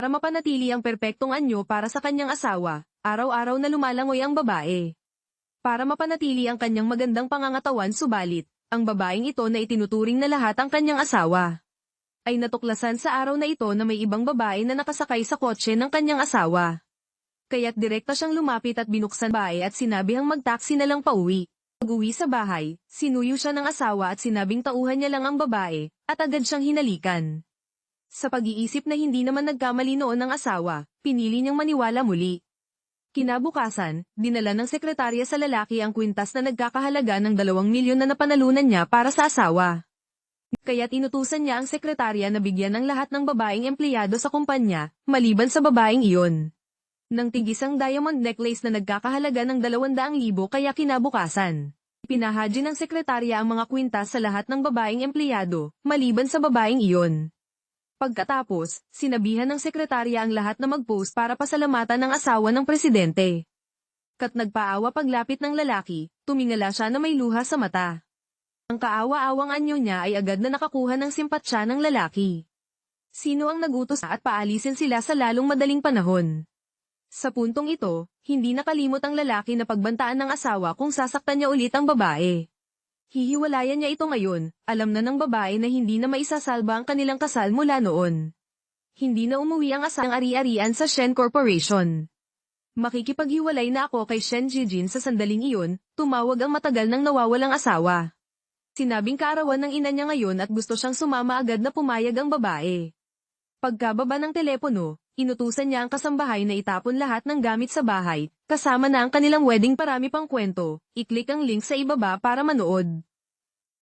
Para mapanatili ang perpektong anyo para sa kanyang asawa, araw-araw na lumalangoy ang babae. Para mapanatili ang kanyang magandang pangangatawan subalit, ang babaeng ito na itinuturing na lahat ang kanyang asawa. Ay natuklasan sa araw na ito na may ibang babae na nakasakay sa kotse ng kanyang asawa. Kaya't direkta siyang lumapit at binuksan bae at sinabihang magtaksi na lang pauwi. Pag-uwi sa bahay, sinuyo siya ng asawa at sinabing tauhan niya lang ang babae, at agad siyang hinalikan. Sa pag-iisip na hindi naman nagkamali noon ng asawa, pinili niyang maniwala muli. Kinabukasan, dinala ng sekretarya sa lalaki ang kwintas na nagkakahalaga ng dalawang milyon na napanalunan niya para sa asawa. Kaya't inutusan niya ang sekretarya na bigyan ng lahat ng babaeng empleyado sa kumpanya, maliban sa babaeng iyon. Nang tigisang diamond necklace na nagkakahalaga ng 200,000 kaya kinabukasan. Pinahaji ng sekretarya ang mga kwintas sa lahat ng babaeng empleyado, maliban sa babaeng iyon. Pagkatapos, sinabihan ng sekretarya ang lahat na mag-post para pasalamatan ng asawa ng presidente. Kat nagpaawa paglapit ng lalaki, tumingala siya na may luha sa mata. Ang kaawa-awang anyo niya ay agad na nakakuha ng simpatsya ng lalaki. Sino ang nagutos at paalisin sila sa lalong madaling panahon? Sa puntong ito, hindi nakalimot ang lalaki na pagbantaan ng asawa kung sasaktan niya ulit ang babae. Hihiwalayan niya ito ngayon, alam na ng babae na hindi na maisasalba ang kanilang kasal mula noon. Hindi na umuwi ang asang ari-arian sa Shen Corporation. Makikipaghiwalay na ako kay Shen Jijin sa sandaling iyon, tumawag ang matagal nang nawawalang asawa. Sinabing kaarawan ng ina niya ngayon at gusto siyang sumama agad na pumayag ang babae. Pagkababa ng telepono, inutusan niya ang kasambahay na itapon lahat ng gamit sa bahay, kasama na ang kanilang wedding parami pang kwento, i-click ang link sa ibaba para manood.